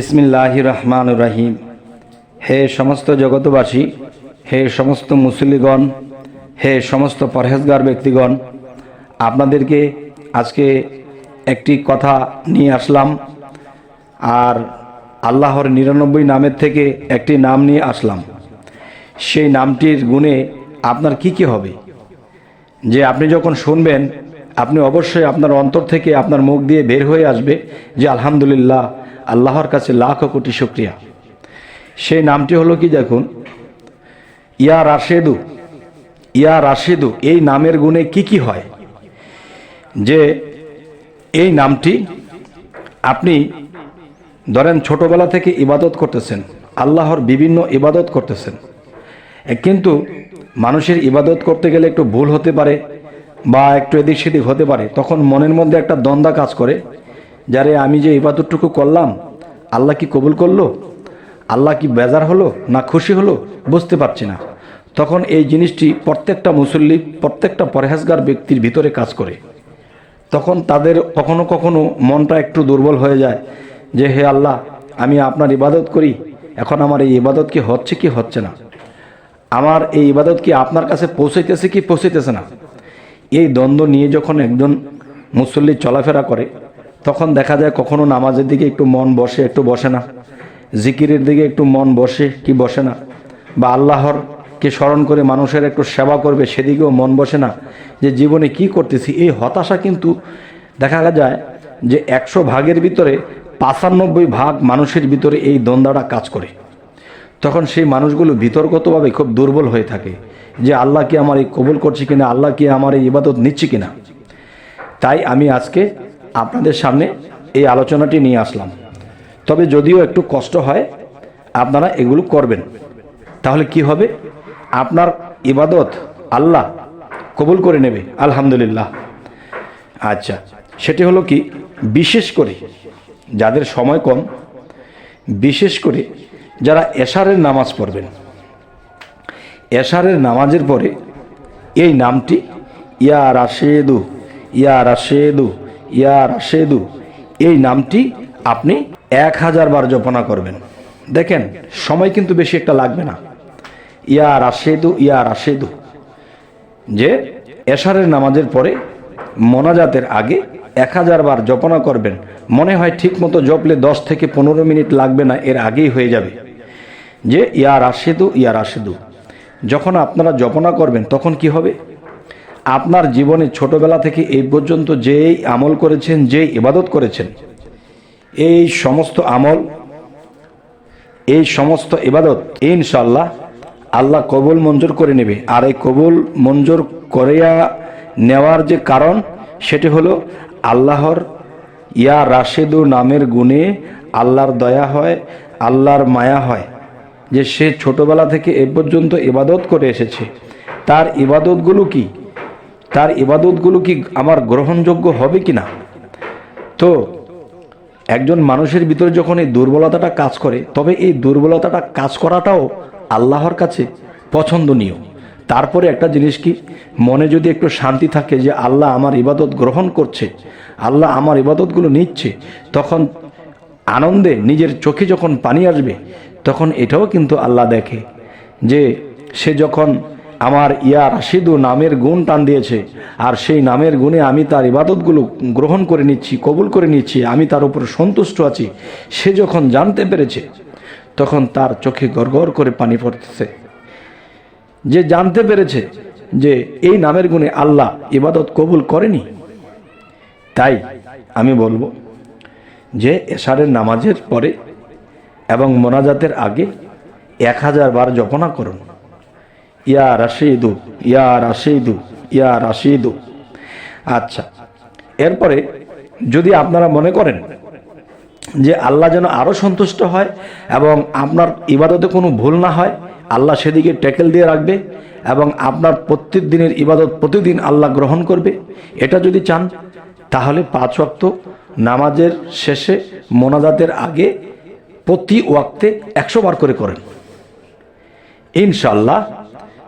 ইসমিল্লাহ রহমান রাহিম। হে সমস্ত জগতবাসী হে সমস্ত মুসলিগণ, হে সমস্ত পরহেজগার ব্যক্তিগণ, আপনাদেরকে আজকে একটি কথা নিয়ে আসলাম আর আল্লাহর নিরানব্বই নামের থেকে একটি নাম নিয়ে আসলাম। সেই নামটির গুণে আপনার কি কি হবে? যে আপনি যখন শুনবেন, আপনি অবশ্যই আপনার অন্তর থেকে আপনার মুখ দিয়ে বের হয়ে আসবে যে আলহামদুলিল্লাহ আল্লাহর কাছে লাখ কোটি শুক্রিয়া। সেই নামটি হলো কি দেখুন? ইয়া রাশেদু ইয়া রাশেদু, এই নামের গুণে কি কি হয়? যে এই নামটি আপনি ধরেন ছোটবেলা থেকে ইবাদত করতেছেন, আল্লাহর বিভিন্ন ইবাদত করতেছেন। কিন্তু মানুষের ইবাদত করতে গেলে একটু ভুল হতে পারে বা একটু এদিক সেদিক হতে পারে। তখন মনের মধ্যে একটা দ্বন্দ্বা কাজ করে যারে আমি যে ইবাদতটুকু করলাম আল্লাহ কি কবুল করল? আল্লাহ কি বেজার হলো না খুশি হলো? বুঝতে পারছি না। তখন এই জিনিসটি প্রত্যেকটা মুসল্লি, প্রত্যেকটা পরহেজগার ব্যক্তির ভিতরে কাজ করে। তখন তাদের কখনো কখনো মনটা একটু দুর্বল হয়ে যায় যে, হে আল্লাহ, আমি আপনার ইবাদত করি, এখন আমার এই ইবাদত কি হচ্ছে কি হচ্ছে না? আমার এই ইবাদত কি আপনার কাছে পৌঁছাইতেছে কি পৌঁছাইতেছে না? এই দ্বন্দ্ব নিয়ে যখন একজন মুসল্লি চলাফেরা করে তখন দেখা যায় কখনো নামাজের দিকে একটু মন বসে, একটু বসে না। জিকিরের দিকে একটু মন বসে, কি বসে না? বা আল্লাহর কে স্মরণ করে মানুষের একটু সেবা করবে, সেদিকেও মন বসে না। যে জীবনে কি করতেছি, এই হতাশা কিন্তু দেখা যায় যে একশো ভাগের ভিতরে পাঁচানব্বই ভাগ মানুষের ভিতরে এই দ্বন্দ্বটা কাজ করে। তখন সেই মানুষগুলো বিতর্কতভাবে খুব দুর্বল হয়ে থাকে যে আল্লাহ কি আমার এই কবুল করছে কিনা, আল্লাহ কি আমার এই ইবাদত নিচ্ছে কিনা। তাই আমি আজকে আপনাদের সামনে এই আলোচনাটি নিয়ে আসলাম। তবে যদিও একটু কষ্ট হয়, আপনারা এগুলো করবেন। তাহলে কি হবে? আপনার ইবাদত আল্লাহ কবুল করে নেবে, আলহামদুলিল্লাহ। আচ্ছা সেটি হলো কি? বিশেষ করে যাদের সময় কম, বিশেষ করে যারা এশারের নামাজ পড়বেন। এশারের নামাজের পরে এই নামটি, ইয়া রাশেদু ইয়া রাশেদু ইয়া রাশেদু, এই নামটি আপনি এক হাজার বার জপনা করবেন। দেখেন, সময় কিন্তু বেশি একটা লাগবে না। ইয়া রাশেদু ইয়া রাশেদু। যে এশারের নামাজের পরে মোনাজাতের আগে এক হাজার বার জপনা করবেন, মনে হয় ঠিক মতো জপলে দশ থেকে পনেরো মিনিট লাগবে না, এর আগেই হয়ে যাবে। যে ইয়া রাশেদু ইয়া রাশেদু। যখন আপনারা জপনা করবেন, তখন কি হবে? আপনার জীবনে ছোটবেলা থেকে এই পর্যন্ত যেই আমল করেছেন, যেই ইবাদত করেছেন, এই সমস্ত আমল, এই সমস্ত ইবাদত ইনশাল্লাহ আল্লাহ কবুল মঞ্জুর করে নেবে। আর এই কবুল মঞ্জুর করিয়া নেওয়ার যে কারণ, সেটি হলো আল্লাহর ইয়া রাশেদু নামের গুণে আল্লাহর দয়া হয়, আল্লাহর মায়া হয়। যে সে ছোটবেলা থেকে এ পর্যন্ত ইবাদত করে এসেছে। তার ইবাদতগুলো কি? তার ইবাদতগুলো কি আমার গ্রহণযোগ্য হবে কি না তো একজন মানুষের ভিতরে যখন এই দুর্বলতাটা কাজ করে, তবে এই দুর্বলতাটা কাজ করাটাও আল্লাহর কাছে পছন্দনীয়। তারপরে একটা জিনিস কি? মনে যদি একটু শান্তি থাকে যে আল্লাহ আমার ইবাদত গ্রহণ করছে, আল্লাহ আমার ইবাদতগুলো নিচ্ছে, তখন আনন্দে নিজের চোখে যখন পানি আসবে, তখন এটাও কিন্তু আল্লাহ দেখে যে সে যখন আমার ইয়া রাশিদু নামের গুণ টান দিয়েছে, আর সেই নামের গুণে আমি তার ইবাদতগুলো গ্রহণ করে নিচ্ছি, কবুল করে নিচ্ছি, আমি তার উপর সন্তুষ্ট আছি। সে যখন জানতে পেরেছে, তখন তার চোখে গড়গড় করে পানি পড়তেছে। যে জানতে পেরেছে যে এই নামের গুণে আল্লাহ ইবাদত কবুল করেনি, তাই আমি বলব যে এশারের নামাজের পরে এবং মোনাজাতের আগে এক হাজার বার জপনা করুন। ইয়া রাশিদু ইয়া রাশিদু ইয়া রাশিদু। আচ্ছা এরপরে যদি আপনারা মনে করেন যে আল্লাহ যেন আরও সন্তুষ্ট হয় এবং আপনার ইবাদতে কোনো ভুল না হয়, আল্লাহ সেদিকে ট্যাকেল দিয়ে রাখবে এবং আপনার প্রত্যেক দিনের ইবাদত প্রতিদিন আল্লাহ গ্রহণ করবে, এটা যদি চান, তাহলে পাঁচ ওয়াক্ত নামাজের শেষে মোনাজাতের আগে প্রতি ওয়াক্তে একশো বার করে করেন। ইনশাল্লাহ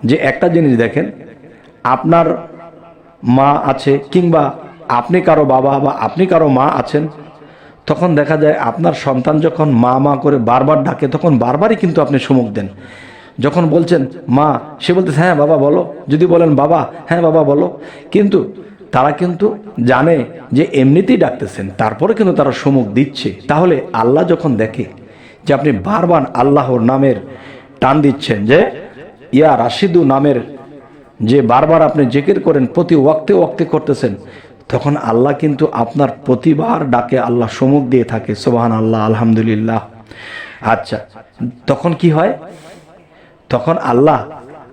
যে একটা জিনিস দেখেন, আপনার মা আছে কিংবা আপনি কারও বাবা বা আপনি কারও মা আছেন, তখন দেখা যায় আপনার সন্তান যখন মা মা করে বারবার ডাকে, তখন বারবারই কিন্তু আপনি সুমুখ দেন। যখন বলছেন, মা, সে বলতেছে হ্যাঁ বাবা, বলো। যদি বলেন, বাবা হ্যাঁ বাবা, বলো। কিন্তু তারা কিন্তু জানে যে এমনিতেই ডাকতেছেন, তারপরে কিন্তু তারা সুমুখ দিচ্ছে। তাহলে আল্লাহ যখন দেখে যে আপনি বারবার আল্লাহর নামের টান দিচ্ছেন যে ইয়া রাশিদু নামের যে বারবার আপনি জেকের করেন, প্রতি ওয়াক্তে ওয়াক্তে করতেছেন, তখন আল্লাহ কিন্তু আপনার প্রতিবার ডাকে আল্লাহ সমুখ দিয়ে থাকে। সোবাহান আল্লাহ আলহামদুলিল্লাহ। আচ্ছা তখন কি হয়? তখন আল্লাহ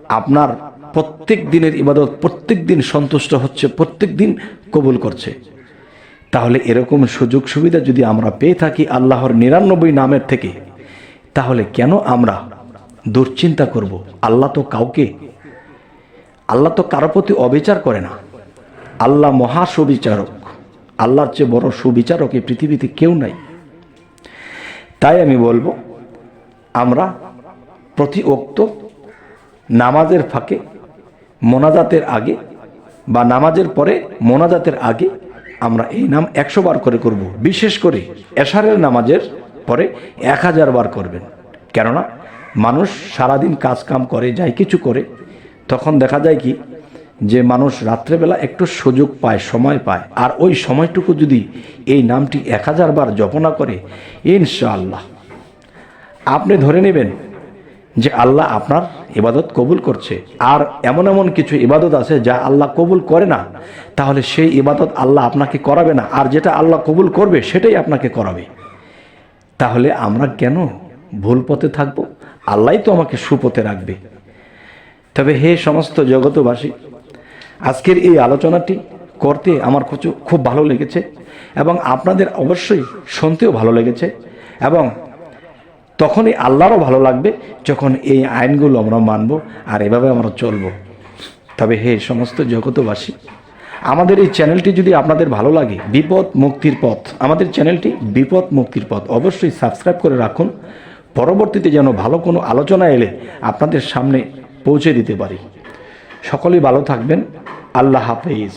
আপনার প্রত্যেক দিনের ইবাদত, প্রত্যেক দিন সন্তুষ্ট হচ্ছে, প্রত্যেক দিন কবুল করছে। তাহলে এরকম সুযোগ সুবিধা যদি আমরা পেয়ে থাকি আল্লাহর নিরানব্বই নামের থেকে, তাহলে কেন আমরা দুশ্চিন্তা করব। আল্লাহ তো কাউকে, আল্লাহ তো কারও প্রতি অবিচার করে না। আল্লাহ মহা সুবিচারক। আল্লাহর চেয়ে বড় সুবিচারক এই পৃথিবীতে কেউ নাই। তাই আমি বলব, আমরা প্রতি ওক্ত নামাজের ফাঁকে, মোনাজাতের আগে বা নামাজের পরে মোনাজাতের আগে আমরা এই নাম একশো বার করে করব। বিশেষ করে এশারের নামাজের পরে এক হাজার বার করবেন। কেননা মানুষ সারাদিন কাজ কাম করে, যাই কিছু করে, তখন দেখা যায় কি, যে মানুষ রাত্রেবেলা একটু সুযোগ পায়, সময় পায়। আর ওই সময়টুকু যদি এই নামটি এক হাজার বার জপনা করে, ইনশাআল্লাহ। আপনি ধরে নেবেন যে আল্লাহ আপনার ইবাদত কবুল করছে। আর এমন এমন কিছু ইবাদত আছে যা আল্লাহ কবুল করে না, তাহলে সেই ইবাদত আল্লাহ আপনাকে করাবে না। আর যেটা আল্লাহ কবুল করবে, সেটাই আপনাকে করাবে। তাহলে আমরা কেন ভুল পথে থাকব? আল্লাহ তো আমাকে সুপথে রাখবে। তবে হে সমস্ত জগতবাসী আজকের এই আলোচনাটি করতে আমার খুব- খুব ভালো লেগেছে এবং আপনাদের অবশ্যই শুনতেও ভালো লেগেছে এবং তখনই আল্লাহরও ভালো লাগবে যখন এই আইনগুলো আমরা মানব আর এভাবে আমরা চলব। তবে হে সমস্ত জগতবাসী আমাদের এই চ্যানেলটি যদি আপনাদের ভালো লাগে, বিপদ মুক্তির পথ, আমাদের চ্যানেলটি বিপদ মুক্তির পথ অবশ্যই সাবস্ক্রাইব করে রাখুন। পরবর্তীতে যেন ভালো কোনো আলোচনা এলে আপনাদের সামনে পৌঁছে দিতে পারি। সকলেই ভালো থাকবেন। আল্লাহ হাফেজ।